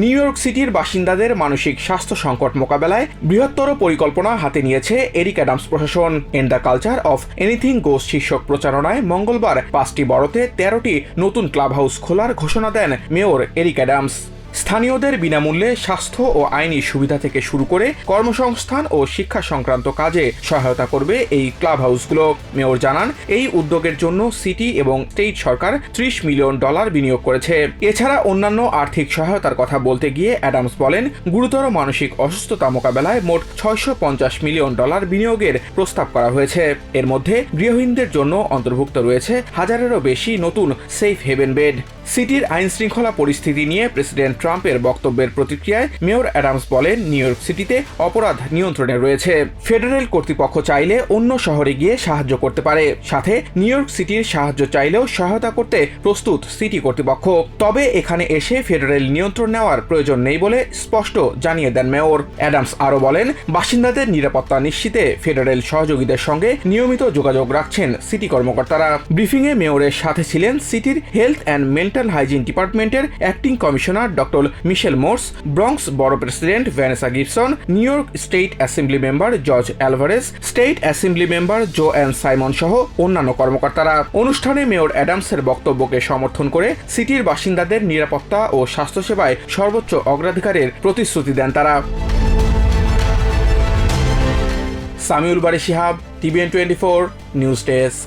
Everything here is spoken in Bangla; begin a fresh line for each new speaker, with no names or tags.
নিউ ইয়র্ক সিটির বাসিন্দাদের মানসিক স্বাস্থ্য সংকট মোকাবেলায় বৃহত্তর পরিকল্পনা হাতে নিয়েছে এরিক অ্যাডামস প্রশাসন। In the culture of anything goes শীর্ষক প্রচারণায় মঙ্গলবার পাঁচটি বড়তে তেরোটি নতুন ক্লাব হাউস খোলার ঘোষণা দেন মেয়র এরিক অ্যাডামস। স্থানীয়দের বিনামূল্যে স্বাস্থ্য ও আইনি সুবিধা থেকে শুরু করে কর্মসংস্থান ও শিক্ষা সংক্রান্ত কাজে সহায়তা করবে এই ক্লাব হাউসগুলো মেয়র জানান, এই উদ্যোগের জন্য সিটি এবং স্টেট সরকার ত্রিশ মিলিয়ন ডলার বিনিয়োগ করেছে। এছাড়া অন্যান্য আর্থিক সহায়তার কথা বলতে গিয়ে অ্যাডামস বলেন, গুরুতর মানসিক অসুস্থতা মোকাবেলায় মোট ছয়শো পঞ্চাশ মিলিয়ন ডলার বিনিয়োগের প্রস্তাব করা হয়েছে। এর মধ্যে গৃহহীনদের জন্য অন্তর্ভুক্ত রয়েছে হাজারেরও বেশি নতুন সেফ হেভেন বেড। সিটির আইন শৃঙ্খলা পরিস্থিতি নিয়ে প্রেসিডেন্ট ট্রাম্পের বক্তব্যের প্রতিক্রিয়ায় মেয়র অ্যাডামস বলেন, নিউ ইয়র্ক সিটিতে অপরাধ নিয়ন্ত্রণে রয়েছে। ফেডারেল কর্তৃপক্ষ চাইলে অন্য শহরে গিয়ে সাহায্য করতে পারে। সাথে, নিউ ইয়র্ক সিটির সাহায্য চাইলেও সহায়তা করতে প্রস্তুত সিটি কর্তৃপক্ষ। তবে এখানে এসে ফেডারেল নিয়ন্ত্রণ নেওয়ার প্রয়োজন নেই বলে স্পষ্ট জানিয়ে দেন মেয়র। অ্যাডামস আরও বলেন, বাসিন্দাদের নিরাপত্তা নিশ্চিতে ফেডারেল সহযোগীদের সঙ্গে নিয়মিত যোগাযোগ রাখছেন সিটি কর্মকর্তারা। ব্রিফিংয়ে মেয়রের সাথে ছিলেন সিটির হেলথ অ্যান্ড মেন্টাল হাইজিন ডিপার্টমেন্টের acting commissioner doctor Michelle Morse Bronx borough president Vanessa Gibson, New York State assembly member George Alvarez, state assembly member Jo Ann Simon সহ অন্যান্য কর্মকর্তারা। অনুষ্ঠানে মেয়র অ্যাডামসের বক্তব্যকে সমর্থন করে সিটির বাসিন্দাদের নিরাপত্তা ও স্বাস্থ্যসেবায় সর্বোচ্চ অগ্রাধিকারের প্রতিশ্রুতি দেন তারা। Samiul Bari Shihab, TVN twenty four, news desk.